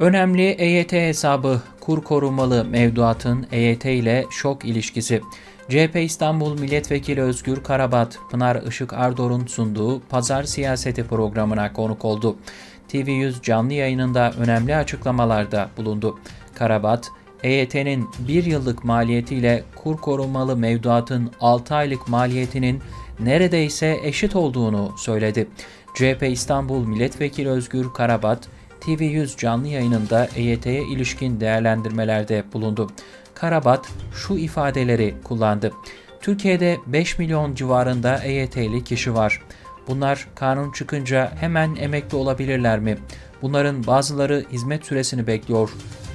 Önemli EYT hesabı kur korumalı mevduatın EYT ile şok ilişkisi. CHP İstanbul Milletvekili Özgür Karabat, Pınar Işık Ardor'un sunduğu Pazar Siyaseti programına konuk oldu. TV100 canlı yayınında önemli açıklamalarda bulundu. Karabat, EYT'nin bir yıllık maliyetiyle kur korumalı mevduatın 6 aylık maliyetinin neredeyse eşit olduğunu söyledi. CHP İstanbul Milletvekili Özgür Karabat, TV100 canlı yayınında EYT'ye ilişkin değerlendirmelerde bulundu. Karabat şu ifadeleri kullandı. Türkiye'de 5 milyon civarında EYT'li kişi var. Bunlar kanun çıkınca hemen emekli olabilirler mi? Bunların bazıları hizmet süresini bekliyor.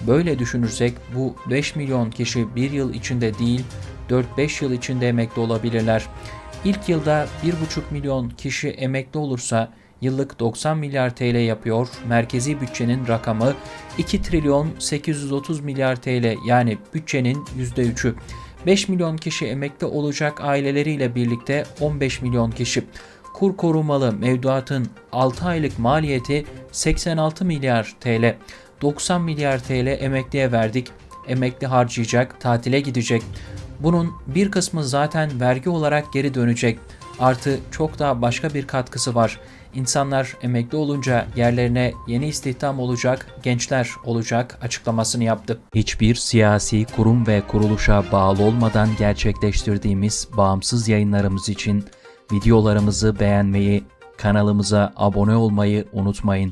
Böyle düşünürsek bu 5 milyon kişi bir yıl içinde değil 4-5 yıl içinde emekli olabilirler. İlk yılda 1,5 milyon kişi emekli olursa yıllık 90 milyar TL yapıyor. Merkezi bütçenin rakamı 2 trilyon 830 milyar TL yani bütçenin %3'ü. 5 milyon kişi emekli olacak aileleriyle birlikte 15 milyon kişi. Kur korumalı mevduatın 6 aylık maliyeti 86 milyar TL. 90 milyar TL emekliye verdik. Emekli harcayacak, tatile gidecek. Bunun bir kısmı zaten vergi olarak geri dönecek. Artı çok daha başka bir katkısı var. İnsanlar emekli olunca yerlerine yeni istihdam olacak, gençler olacak açıklamasını yaptı. Hiçbir siyasi kurum ve kuruluşa bağlı olmadan gerçekleştirdiğimiz bağımsız yayınlarımız için videolarımızı beğenmeyi, kanalımıza abone olmayı unutmayın.